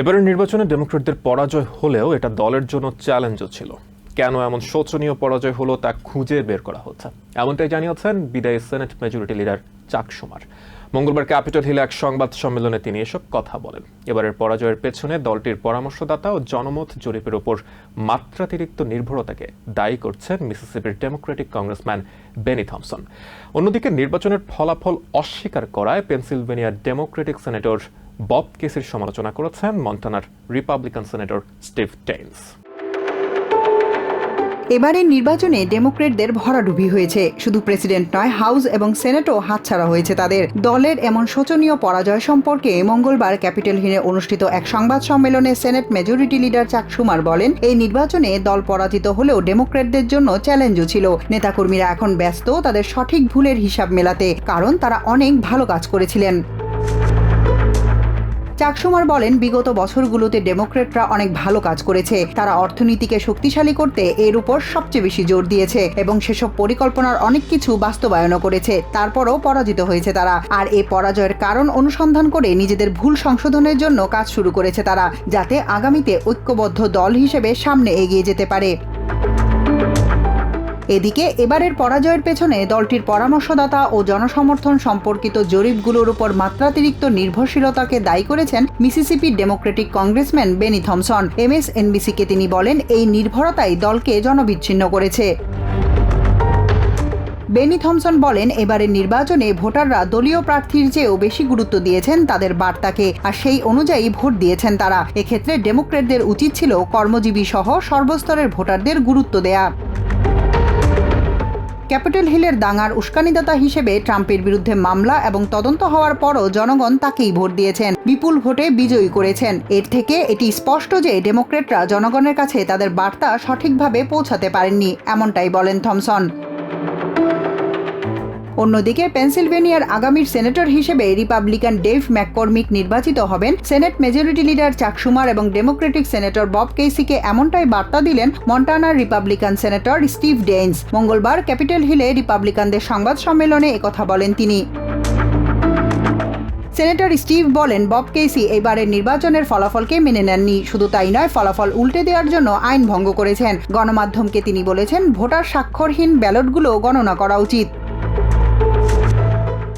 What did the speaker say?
এবারের নির্বাচনে ডেমোক্রেটদের পরাজয় হলেও এটা দলের জন্য চ্যালেঞ্জও ছিল। কেন এমন শোচনীয় পরাজয় হলো তা খুঁজে বের করা হচ্ছে। এমনটাই জানিয়েছেন বিদায়ী সেনেট মেজরিটি লিডার চাক সুমার। মঙ্গলবার ক্যাপিটাল হিলে এক সংবাদ সম্মেলনে তিনি এসব কথা বলেন। এবারের পরাজয়ের পেছনে দলটির পরামর্শদাতা ও জনমত জরিপের ওপর মাত্রাতিরিক্ত নির্ভরতাকে দায়ী করছেন মিসিসিপির ডেমোক্রেটিক কংগ্রেসম্যান বেনি থমসন। অন্যদিকে নির্বাচনের ফলাফল অস্বীকার করায় পেনসিলভেনিয়ার ডেমোক্রেটিক সেনেটর বব কেসের সমালোচনা করেছেন মন্টানার রিপাবলিকান সেনেটর স্টিভ টেইনস এবারের নির্বাচনে ডেমোক্রেটদের ভরাডুবি হয়েছে। শুধু প্রেসিডেন্ট নয়, হাউস এবং সেনেটও হাতছাড়া হয়েছে তাদের। দলের এমন শোচনীয় পরাজয় সম্পর্কে মঙ্গলবার ক্যাপিটাল হিলে অনুষ্ঠিত এক সংবাদ সম্মেলনে সেনেট মেজরিটি লিডার চাক সুমার বলেন, এই নির্বাচনে দল পরাজিত হলেও ডেমোক্রেটদের জন্য চ্যালেঞ্জও ছিল। নেতাকর্মীরা এখন ব্যস্ত, তাদের সঠিক ভুলের হিসাব মেলাতে, কারণ তারা অনেক ভালো কাজ করেছিলেন। চাকসুমার বলেন, বিগত বছরগুলোতে ডেমোক্রেটরা অনেক ভালো কাজ করেছে। তারা অর্থনীতিকে শক্তিশালী করতে এর উপর সবচেয়ে বেশি জোর দিয়েছে এবং সেসব পরিকল্পনার অনেক কিছু বাস্তবায়নও করেছে। তারপরও পরাজিত হয়েছে তারা। আর এ পরাজয়ের কারণ অনুসন্ধান করে নিজেদের ভুল সংশোধনের জন্য কাজ শুরু করেছে তারা, যাতে আগামীতে ঐক্যবদ্ধ দল হিসেবে সামনে এগিয়ে যেতে পারে। এদিকে এবারের পরাজয়ের পেছনে দলটির পরামর্শদাতা ও জনসমর্থন সম্পর্কিত জরিপগুলোর উপর মাত্রাতিরিক্ত নির্ভরশীলতাকে দায়ী করেছেন Mississippi Democratic congressman Benny Thompson. এমএসএনবিসিকে তিনি বলেন, এই নির্ভরতাই দলকে জনবিচ্ছিন্ন করেছে। বেনি থমসন বলেন, এবারের নির্বাচনে ভোটাররা দলীয় প্রার্থীর চেয়েও বেশি গুরুত্ব দিয়েছেন তাদের বার্তাকে, আর সেই অনুযায়ী ভোট দিয়েছেন তারা। এক্ষেত্রে ডেমোক্রেটদের উচিত ছিল কর্মজীবী সহ সর্বস্তরের ভোটারদের গুরুত্ব দেয়া। ক্যাপিটাল হিলের দাঙ্গার উস্কানিদাতা হিসেবে ট্রাম্পের বিরুদ্ধে মামলা এবং তদন্ত হওয়ার পরও জনগণ তাকেই ভোট দিয়েছেন। বিপুল ভোটে বিজয়ী করেছেন। এর থেকে এটি স্পষ্ট যে ডেমোক্রেটরা জনগণের কাছে তাদের বার্তা সঠিকভাবে পৌঁছাতে পারেননি, এমনটাই বলেন থমসন। অন্যদিকে পেনসিলভেনিয়ার আগামীর সেনেটর হিসেবে রিপাবলিকান ডেভ ম্যাককর্মিক নির্বাচিত হবেন। Senate majority leader Chuck Schumer এবং ডেমোক্রেটিক সেনেটর বব কেসিকে এমনটাই বার্তা দিলেন মন্টানার রিপাবলিকান সেনেটর স্টিভ ডেইনস। মঙ্গলবার ক্যাপিটাল হিলে রিপাবলিকানদের সংবাদ সম্মেলনে একথা বলেন তিনি। সেনেটর স্টিভ বলেন, বব কেসি এবারের নির্বাচনের ফলাফলকে মেনে নেননি। শুধু তাই নয়, ফলাফল উল্টে দেওয়ার জন্য আইন ভঙ্গ করেছেন। গণমাধ্যমকে তিনি বলেছেন, ভোটার স্বাক্ষরহীন ব্যালটগুলো গণনা করা উচিত।